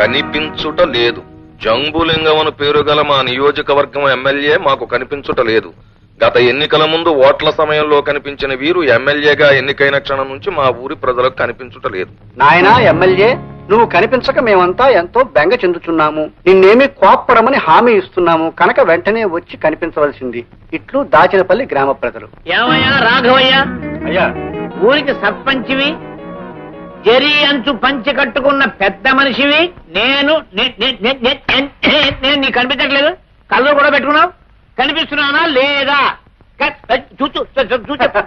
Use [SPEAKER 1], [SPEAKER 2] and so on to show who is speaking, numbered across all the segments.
[SPEAKER 1] కనిపించుట లేదు జంబులింగం అను పేరు గల మా నియోజకవర్గం ఎమ్మెల్యే మాకు కనిపించుట లేదు గత ఎన్నికల ముందు ఓట్ల సమయంలో కనిపించిన వీరు ఎమ్మెల్యేగా ఎన్నికైన క్షణం నుంచి మా ఊరి ప్రజలకు కనిపించుట లేదు
[SPEAKER 2] నాయనా ఎమ్మెల్యే నువ్వు కనిపించక మేమంతా ఎంతో బెంగ చెందుతున్నాము నిన్నేమి కోప్పడమని హామీ ఇస్తున్నాము. కనుక వెంటనే వచ్చి కనిపించవలసింది. ఇట్లు దాచినపల్లి గ్రామ ప్రజలు.
[SPEAKER 3] ఏమయ్యా రాఘవయ్య?
[SPEAKER 2] అయ్యా.
[SPEAKER 3] ఊరికి సర్పంచివి? జరి అంచు పంచి కట్టుకున్న పెద్ద మనిషివి నేను నేను నీకు కనిపించట్లేదు కళ్ళు కూడా పెట్టుకున్నావు కనిపిస్తున్నానా లేదా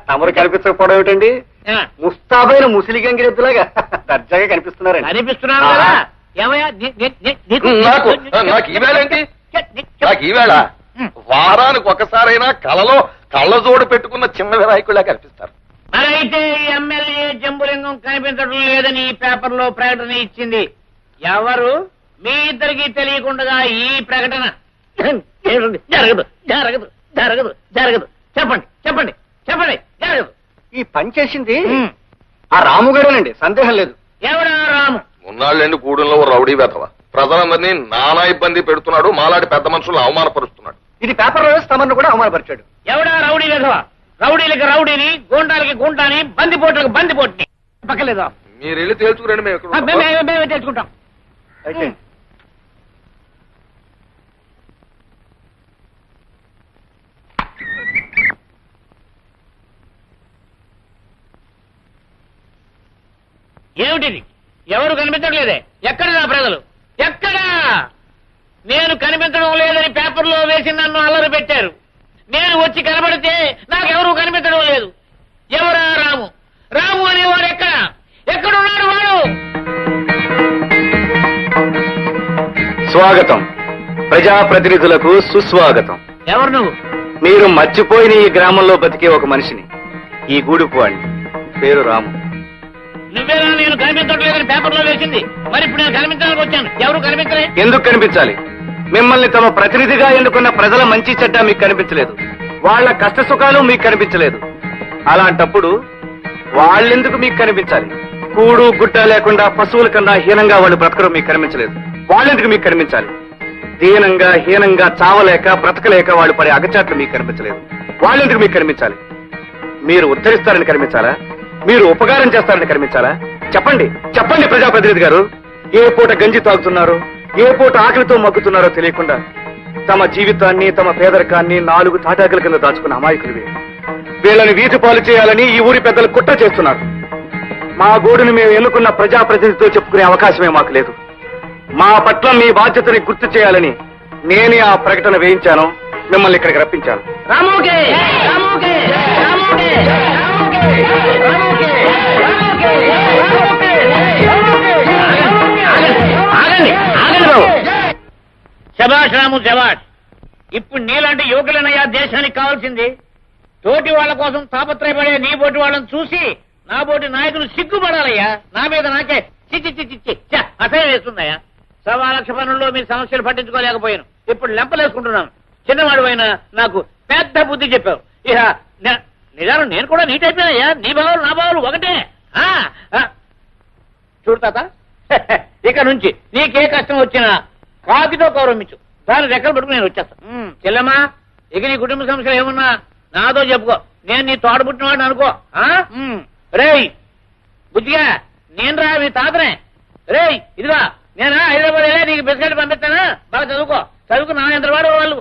[SPEAKER 2] తమరు కనిపించకపోవడం ఏమిటండి ముస్తాబైన ముసిలి గంగిరెద్దులాగా దర్జాగా కనిపిస్తున్నారండి
[SPEAKER 3] కనిపిస్తున్నాను కదా ఏమయ్యా నీకు
[SPEAKER 1] ఈవేళ ఏంటి నాకు ఈవేళ వారానికి ఒకసారైనా కలలో కళ్ళజోడు పెట్టుకున్న చిన్న వినాయకుడిలా కనిపిస్తారు
[SPEAKER 3] మరి అయితే ఈ ఎమ్మెల్యే జంబులింగం కనిపించడం లేదని ఈ పేపర్లో ప్రకటన ఇచ్చింది. ఎవరు? మీ ఇద్దరికి తెలియకుండా ఈ ప్రకటన. జరగదు జరగదు జరగదు జరగదు. చెప్పండి చెప్పండి చెప్పండి జరగదు.
[SPEAKER 2] ఈ పని చేసింది. ఆ రాముగారేనండి సందేహం లేదు.
[SPEAKER 3] ఎవరా రాము?
[SPEAKER 1] ఉన్నాళ్ళండి గూడెంలో ఓ రౌడీ వెధవ. ప్రజలందరినీ నానా ఇబ్బంది పెడుతున్నాడు మాలాంటి పెద్ద మనుషులను అవమానపరుస్తున్నాడు.
[SPEAKER 2] ఇది పేపర్లో తమను కూడా అవమానపరిచాడు.
[SPEAKER 3] ఎవడా రౌడీ విధవ? రౌడీలకి రౌడీని గూండాలకి గుంటాని బందిపోట్లకు బందిపోటుని. పక్కలేదా?
[SPEAKER 1] మీరు వెళ్ళి తేల్చుకురండి మేము.
[SPEAKER 3] మేమే మేమే తెలుసుకుంటాం
[SPEAKER 2] అయితే.
[SPEAKER 3] ఏమిటిది? ఎవరు కనిపించట్లేదే? ఎక్కడ నా ప్రజలు? ఎక్కడా? నేను కనిపించడం లేదని పేపర్లో వేసి నన్ను అల్లరి పెట్టారు. నేను వచ్చి కనబడితే నాకెవరూ కనిపించడం లేదు. ఎవరా రాము? రాము అనేవాడు ఎక్కడ? ఎక్కడున్నాడు వాడు?
[SPEAKER 2] స్వాగతం. ప్రజాప్రతినిధులకు సుస్వాగతం.
[SPEAKER 3] ఎవరు నువ్వు?
[SPEAKER 2] మీరు మర్చిపోయిన ఈ గ్రామంలో బతికే ఒక మనిషిని. ఈ గూడుపు వాడిని పేరు రాము.
[SPEAKER 3] నువ్వేనా నేను కనిపించట్లేదని పేపర్లో వేసింది. మరి ఇప్పుడు నేను కనిపించడానికి వచ్చాను. ఎవరు కనిపించలే?
[SPEAKER 2] ఎందుకు కనిపించాలి? మిమ్మల్ని తమ ప్రతినిధిగా ఎన్నుకున్న ప్రజల మంచి చెడ్డ మీకు కనిపించలేదు. వాళ్ళ కష్ట సుఖాలు మీకు కనిపించలేదు. అలాంటప్పుడు వాళ్ళెందుకు మీకు కనిపించాలి? కూడు గుడ్డ లేకుండా పశువుల కన్నా హీనంగా వాళ్ళు బ్రతకడం మీకు కనిపించలేదు. వాళ్ళెందుకు మీకు కనిపించాలి? దీనంగా హీనంగా చావలేక బ్రతకలేక వాళ్ళు పడే అగచాట్లు మీకు కనిపించలేదు. వాళ్ళెందుకు మీకు కనిపించాలి? మీరు ఉద్ధరిస్తారని కనిపించాలా? మీరు ఉపకారం చేస్తారని కనిపించాలా? చెప్పండి చెప్పండి ప్రజాప్రతినిధి గారు. ఏ పూట గంజి తాగుతున్నారు? ఏ పూట ఆకలితో మగ్గుతున్నారో తెలియకుండా తమ జీవితాన్ని తమ పేదరికాన్ని నాలుగు తాటాకుల కింద దాచుకున్న అమాయకులు వీళ్ళని వీధి పాలు చేయాలని ఈ ఊరి పెద్దలు కుట్ర చేస్తున్నారు. మా గోడును మేము ఎన్నుకున్న ప్రజాప్రతినిధితో చెప్పుకునే అవకాశమే మాకు లేదు. మా పట్ల మీ బాధ్యతని గుర్తు చేయాలని నేనే ఆ ప్రకటన వేయించాను. మిమ్మల్ని ఇక్కడికి రప్పించాను.
[SPEAKER 3] శబాష్ జవాడ్ ఇప్పుడు నీలాంటి యువకులనయ్యా దేశానికి కావాల్సింది. తోటి వాళ్ళ కోసం తాపత్రయపడే నీ బోటి వాళ్ళని చూసి నా బోటి నాయకులు సిగ్గుపడాలయ్యా. నా మీద నాకే చిచ్చి చిచ్చి చి అసహ్యం వేస్తుందయ్యా. సవా లక్ష పనుల్లో మీ సమస్యలు పట్టించుకోలేకపోయాను. ఇప్పుడు లెంపలేసుకుంటున్నాను. చిన్నవాడు అయినా నాకు పెద్ద బుద్ధి చెప్పావు. ఇహ నిజాలు నేను కూడా నీట్ అయిపోయానయ్యా. నీ బావులు నా బావులు ఒకటే. ఆ, చూడు తాత. ఇక నుంచి నీకే కష్టం వచ్చినా కాకితో గౌరవించు. దాని రెక్కలు పట్టుకుని నేను వచ్చేస్తాను చెల్లెమ్మా ఇక నీ కుటుంబ సమస్యలు ఏమన్నా నాతో చెప్పుకో. నేను నీ తోడ పుట్టినవాడిని అనుకో. రేయ్ బుద్ధిగా నేను రా మీ తాతనే. రేయ్ ఇదిగా నేనా హైదరాబాద్ వెళ్ళి నీకు బిస్కెట్ పంపిస్తానా? బాగా చదువుకో. చదువుకు నా ఎంత వాడు వాళ్ళు.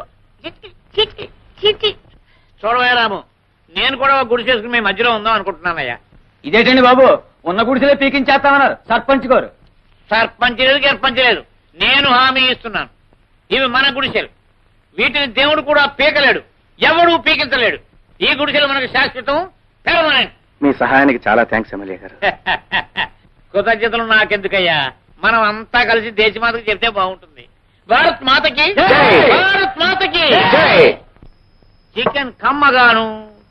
[SPEAKER 3] చూడవయ్య రాము నేను కూడా ఒక గుడి చేసుకుని మీ మధ్యలో ఉందాం అనుకుంటున్నానయ్యా.
[SPEAKER 4] ఇదేటండి బాబు? ఉన్న గుడిసెలే పీకించేస్తామన్నారు. సర్పంచ్ గారు.
[SPEAKER 3] సర్పంచ్ లేదు గర్పంచ్ లేదు. నేను హామీ ఇస్తున్నాను. ఇవి మన గుడిసెలు. వీటిని దేవుడు కూడా పీకలేడు. ఎవడు పీకించలేడు. ఈ గుడిసెలు మనకు శాశ్వతం పెర్మనెంట్
[SPEAKER 2] మీ సహాయానికి చాలా థ్యాంక్స్ ఎమ్మెల్యే గారు.
[SPEAKER 3] కృతజ్ఞతలు నాకెందుకయ్యా? మనం అంతా కలిసి దేశమాతకి చెప్తే బాగుంటుంది. భారత్ మాతకి
[SPEAKER 2] జై!
[SPEAKER 3] భారత్ మాతకి!
[SPEAKER 2] జై!
[SPEAKER 3] చికెన్ కమ్మగాను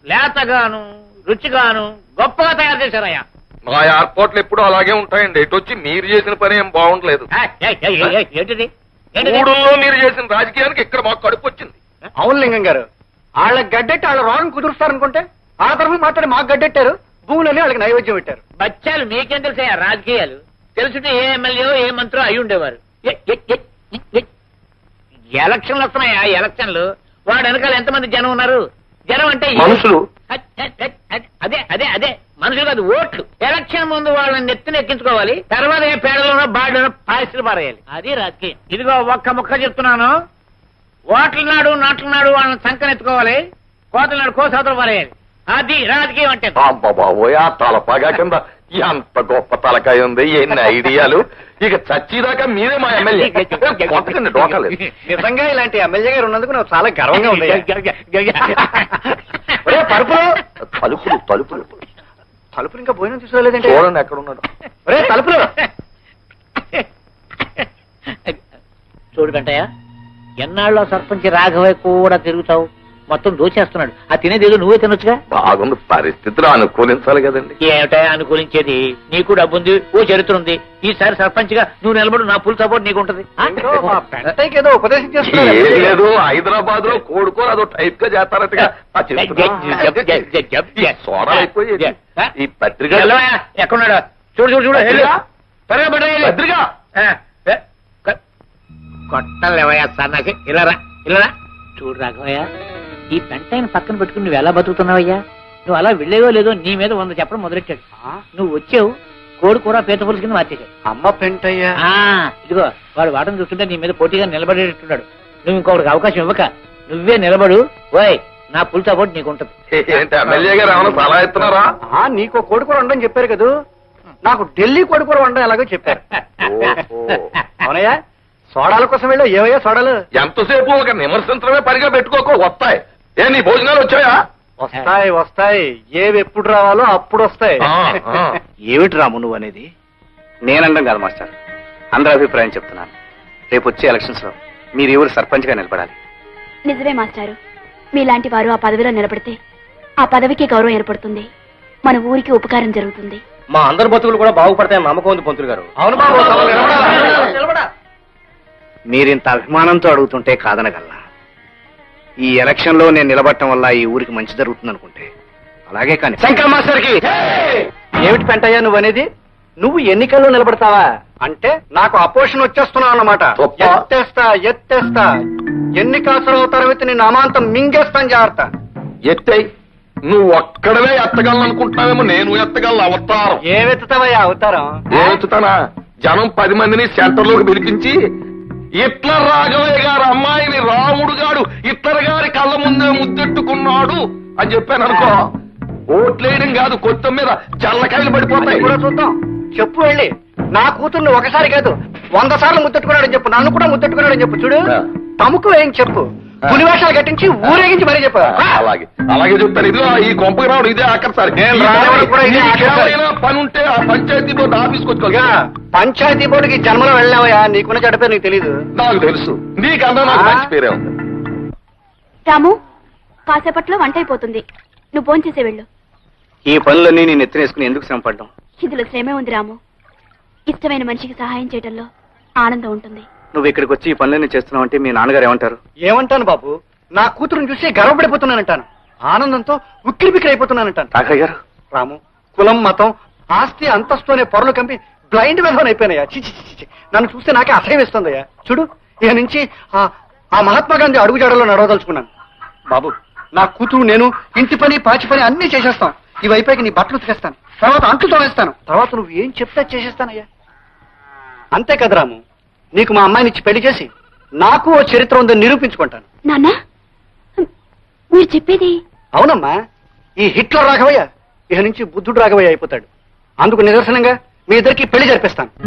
[SPEAKER 3] లేతగాను రుచిగాను గొప్పగా తయారు చేశారయ్యా.
[SPEAKER 1] మా ఎయిర్పోర్ట్లు ఎప్పుడు అలాగే ఉంటాయండి. ఇటు వచ్చి మీరు చేసిన పని ఏం బాగుండలేదు.
[SPEAKER 3] ఏంటిది?
[SPEAKER 1] మూడుల్లో మీరు చేసిన రాజకీయానికి ఇక్కడ మాకు కడుపు వచ్చింది.
[SPEAKER 2] అవును లింగం గారు. వాళ్ళ గడ్డెట్టి వాళ్ళ రోగం కుదురుస్తారనుకుంటే ఆ తరఫు మాట్లాడి మాకు గడ్డెట్టారు భూములని వాళ్ళకి నైవేద్యం పెట్టారు.
[SPEAKER 3] బచ్చాలు మీకేం తెలుసా రాజకీయాలు? తెలుసుంటే ఏ ఎమ్మెల్యే ఏ మంత్రో అయి ఉండేవారు. ఎ- ఎ- ఎ- ఎ- ఎలక్షన్లు వస్తున్నాయా ఎలక్షన్లు. వాడు వెనకాల ఎంతమంది జనం ఉన్నారు? జనం అంటే
[SPEAKER 1] మనుషులు.
[SPEAKER 3] అద్- అద్- అద్- అద్- అదే అదే అదే. మనుషులు కాదు ఓట్లు. ఎలక్షన్ ముందు వాళ్ళని నెత్తిన ఎక్కించుకోవాలి. తర్వాత ఏ పేడలోనో బాడలోనో పాయసులు పారేయాలి. అది రాజకీయం. ఇదిగో ఒక్క ముక్క చెప్తున్నాను. ఓట్ల నాడు నాట్ల నాడు వాళ్ళని సంకన ఎత్తుకోవాలి కోతల నాడు కోసాతలు పారేయాలి. అది రాజకీయం అంటే.
[SPEAKER 1] బాబోయ్ ఆ తలపాగా కింద ఎంత గొప్ప తలకాయ ఉంది ఎన్ని ఐడియాలు. ఇక చచ్చిదాకా మీరే మా ఎమ్మెల్యే. కొట్టకండి డోకలేదు.
[SPEAKER 2] నిజంగా ఇలాంటి ఎమ్మెల్యే గారు ఉన్నందుకు నాకు చాలా గర్వంగా ఉంది. పరుపులు.
[SPEAKER 1] తలుపులు తలుపులు.
[SPEAKER 2] తలుపులు ఇంకా భోజనం తీసుకోలేదంటే
[SPEAKER 1] చూడండి ఎక్కడ ఉన్నాడు
[SPEAKER 2] ఒరే తలుపులు!
[SPEAKER 3] చూడు వెంటయ్య ఎన్నాళ్ళలో సర్పంచ్ రాఘవయ్య కూడా తిరుగుతావు? మొత్తం దోచేస్తున్నాడు. ఆ తినేదేదో నువ్వే తినొచ్చుగా?
[SPEAKER 1] బాగుంది. పరిస్థితులు అనుకూలించాలి కదండి.
[SPEAKER 3] ఏమిటా అనుకూలించేది? నీకు డబ్బుంది ఓ చరిత్ర ఉంది. ఈసారి సర్పంచ్గా నువ్వు నిలబడు నా ఫుల్ సపోర్ట్ నీకు ఉంటది
[SPEAKER 2] ఏదో ఉపదేశం
[SPEAKER 1] ఏం లేదు హైదరాబాద్లో కోడుకో అదో టైప్గా చేస్తారట్టుగా ఆ చెప్తున్నా.
[SPEAKER 3] జప్,
[SPEAKER 1] ఈ
[SPEAKER 3] జప్.
[SPEAKER 1] సోడా అయిపోయేది
[SPEAKER 3] ఆ?
[SPEAKER 1] ఈ పత్రిక
[SPEAKER 3] ఎల్లవయ్య, ఎక్కడున్నాడు? చూడు చూడు చూడు వెళ్ళు. త్వరగా పట్టురా, వెళ్ళు.
[SPEAKER 1] పత్రిక?
[SPEAKER 3] ఆ, ఏ, కొ- కొట్టలేవయ్యా సన్నకి ఇలా రా ఇలా రా. చూడు రాఘవయ్య. ఈ పెంటైన పక్కన పెట్టుకుని నువ్వు ఎలా బతుకుతున్నావయ్యా? నువ్వు అలా వెళ్ళేవో లేదో నీ మీద వంద చెప్పడం మొదలెట్టాడు. నువ్వు వచ్చావు కోడి కూర పీత పులుసు కింద మార్చేశాడు.
[SPEAKER 2] అమ్మ పెంటయ్య.
[SPEAKER 3] ఆ, ఇదిగో వాడు వాటం చూస్తుంటే నీ మీద పోటీగా నిలబడేటట్టున్నాడు. నువ్వు ఇంకొకటికి అవకాశం ఇవ్వక నువ్వే నిలబడు. ఓయ్ నా ఫుల్ సపోర్ట్ నీకు ఉంటుంది.
[SPEAKER 2] నీకు కొడుకు వండని చెప్పారు కదూ? నాకు ఢిల్లీ కొడుకు వండడం ఎలాగో చెప్పారు.
[SPEAKER 1] ఓహో.
[SPEAKER 2] అవునయ్యా సోడాల కోసం వెళ్ళావు ఏవయ్యా సోడాలు?
[SPEAKER 1] ఎంతసేపు ఒక విమర్శించడమే పనిగా పెట్టుకోకో వస్తాయి. ఏ నీ భోజనాలు వచ్చాయా?
[SPEAKER 2] వస్తాయి వస్తాయి. ఏవి ఎప్పుడు రావాలో అప్పుడు వస్తాయి.
[SPEAKER 1] ఆ, ఆ.
[SPEAKER 2] ఏమిటి రాము నువ్వు అనేది? నేనండం కాదు మాస్టర్. అందరి అభిప్రాయం చెప్తున్నాను. రేపు వచ్చే ఎలక్షన్స్లో మీరు ఎవరు సర్పంచ్గా నిలబడాలి?
[SPEAKER 5] నిజమే మాస్టారు. మీలాంటి వారు ఆ పదవిలో నిలబడితే ఆ పదవికి గౌరవం ఏర్పడుతుంది. మన ఊరికి ఉపకారం జరుగుతుంది.
[SPEAKER 4] మా అందరి బతుకులు కూడా బాగుపడతాయని నమ్మకం ఉంది పంతులు గారు.
[SPEAKER 2] అవును బాబు. మీరింత అభిమానంతో అడుగుతుంటే కాదనగలనా? ఈ ఎలక్షన్లో నేను నిలబడటం వల్ల ఈ ఊరికి మంచి జరుగుతుంది అనుకుంటే అలాగే కానీ శంకర్ మాస్టర్కి ఏమిటి పెంటయ్యా నువ్వు అనేది? నువ్వు ఎన్నికల్లో నిలబడతావా? అంటే నాకు అపోషన్ వచ్చేస్తున్నావు అన్నమాట. ఎత్తేస్తా ఎత్తేస్తా. ఎన్ని కాసులు అవుతారో నేను అమాంతం మింగేస్తాను జాగ్రత్త.
[SPEAKER 1] ఎత్తై నువ్వు ఒక్కడవే ఎత్తగలను అనుకుంటున్నావేమో నేను ఎత్తగలను అవతారం.
[SPEAKER 2] ఏమెత్తుతావయ్యా అవతారం?
[SPEAKER 1] ఏమవుతానా జనం పది మందిని సెంటర్లోకి పిలిపించి ఇట్ల రాఘవయ్య గారు అమ్మాయిని రాముడు గాడు ఇట్లర గారి కళ్ళ ముందే ముద్దెట్టుకున్నాడు అని చెప్పాను అనుకో. ఓట్లేయడం కాదు కొత్త మీద జల్లకాయలు పడిపోతాయి.
[SPEAKER 2] కూడా చూద్దాం. చెప్పు వెళ్ళి. నా కూతుర్ని ఒకసారి కాదు వంద సార్లు ముద్దెట్టుకున్నాడని చెప్పు. నన్ను కూడా ముద్దెట్టుకున్నాడని చెప్పు. చూడు. తమకు ఏం చెప్పు? పులి వేషాలు కట్టించి ఊరేగించి మరీ చెప్పు.
[SPEAKER 1] అలాగే. అలాగే చెప్తాను. ఇదిగో ఈ కొంపకి రావడం ఇదే ఆఖరిసారి. నీకేమైనా పని ఉంటే ఆ పంచాయతీ బోర్డు ఆఫీస్కి
[SPEAKER 2] ఇక
[SPEAKER 1] వచ్చుకోవాలి
[SPEAKER 2] పంచాయతీ బోర్డుకి జన్మలో వెళ్ళావయ్యా? నీకున్న చెడ్డ పేరు నీకు తెలీదు.
[SPEAKER 1] నాకు తెలుసు. నీకన్నా నాకు? మంచి పేరే ఉంది.
[SPEAKER 5] రాము కాసేపట్లో వంట అయిపోతుంది. నువ్వు ఫోన్ చేసే వెళ్ళు.
[SPEAKER 2] ఈ పనులన్నీ నేను ఎత్తినేసుకుని ఎందుకు శ్రమ పడ్డం
[SPEAKER 5] ఇందులో శ్రమే ఉంది రాము. ఇష్టమైన మనిషికి సహాయం చేయడంలో ఆనందం ఉంటుంది.
[SPEAKER 2] నువ్వు ఇక్కడికి వచ్చి ఈ పనులన్నీ చేస్తున్నావు అంటే మీ నాన్నగారు ఏమంటారు? ఏమంటాను బాబు? నా కూతురుని చూసి గర్వపడిపోతున్నానంటాను. ఆనందంతో ఉక్కిరి బిక్కిరి అయిపోతున్నానంటాను రాఘయ్య గారు. రాము కులం మతం ఆస్తి అంతస్తు అనే పొరలు కంపి బ్లైండ్ విధవన్ అయిపోయినాయా? చి చి, చి, చి. నన్ను చూస్తే నాకే అసహ్యం వేస్తుందయ్యా చూడు ఇక నుంచి ఆ ఆ మహాత్మా గాంధీ అడుగుజాడలో నడవదలుచుకున్నాను బాబు నా కూతురు నేను ఇంటి పని పాచి పని అన్ని చేసేస్తాం. ఇవి అయిపోయి నీ బట్టలు ఉతికేస్తాను. తర్వాత అంట్లు తోనేస్తాను తర్వాత నువ్వు ఏం చెప్తే చేసేస్తానయ్యా? అంతే కదా రాము. నీకు మా అమ్మాయిని ఇచ్చి పెళ్ళి చేసి నాకు ఓ చరిత్ర ఉందని నిరూపించుకుంటాను.
[SPEAKER 5] నాన్న మీరు చెప్పేది?
[SPEAKER 2] అవునమ్మా ఈ హిట్లర్ రాఘవయ్య ఇక నుంచి బుద్ధుడు రాఘవయ్య అయిపోతాడు. అందుకు నిదర్శనంగా మీ ఇద్దరికి పెళ్ళి జరిపిస్తాను.